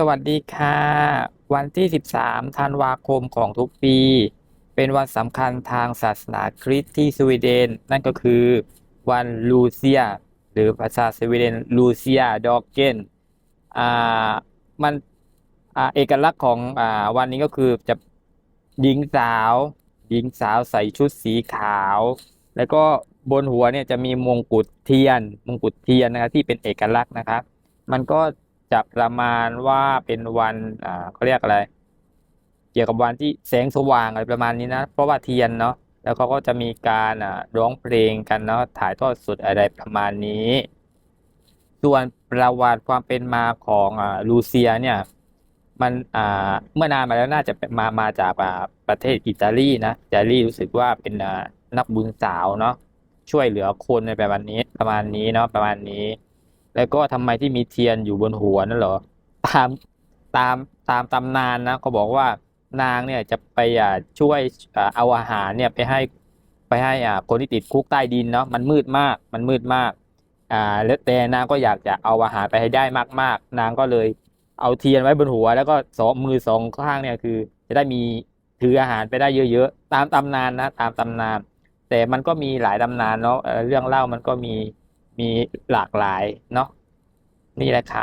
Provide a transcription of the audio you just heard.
สวัสดีค่ะ วันที่ 13 ธันวาคมของทุกปี เป็นวันสำคัญทางศาสนาคริสต์ที่สวีเดน นั่นก็คือวันลูเซีย หรือภาษาสวีเดนลูเซียดอกเกนอ่ามันอ่าเอกลักษณ์ของอ่าวันนี้ก็คือจะหญิงสาว หญิงสาวใส่ชุดสีขาว แล้วก็บนหัวเนี่ยจะมีมงกุฎเทียน มงกุฎเทียนนะครับที่เป็นเอกลักษณ์นะครับ มันก็ จะประมาณว่าเป็นวันอ่าเขาเรียกอะไร เกี่ยวกับวันที่แสงสว่างอะไรประมาณนี้นะ เพราะว่าเทียนเนาะแล้วเขาก็จะมีการอ่าร้องเพลงกันเนาะถ่ายทอดสดอะไรประมาณนี้ ส่วนประวัติความเป็นมาของอ่าลูเซียเนี่ยมันอ่าเมื่อนานมาแล้วน่าจะมามาจากอ่าประเทศอิตาลีนะอิตาลีรู้สึกว่าเป็นอ่านักบุญสาวเนาะช่วยเหลือคนในประมาณนี้ประมาณนี้เนาะประมาณนี้ แล้วก็ทำไมที่มีเทียนอยู่บนหัวนั่นเหรอ ตามตามตามตำนานนะเขาบอกว่านางเนี่ยจะไปอ่าช่วยเอาอาหารเนี่ยไปให้ไปให้คนที่ติดคุกใต้ดินเนาะมันมืดมากมันมืดมากอ่าแล้วแต่นางก็อยากจะเอาอาหารไปให้ได้มาก ๆ นางก็เลยเอาเทียนไว้บนหัว แล้วก็สองมือสองข้างเนี่ยคือ จะได้มีถืออาหารไปได้เยอะๆตามตำนานนะตามตำนาน แต่มันก็มีหลายตำนานเนาะเรื่องเล่ามันก็มี มีหลากหลายเนาะนี่แหละค่ะ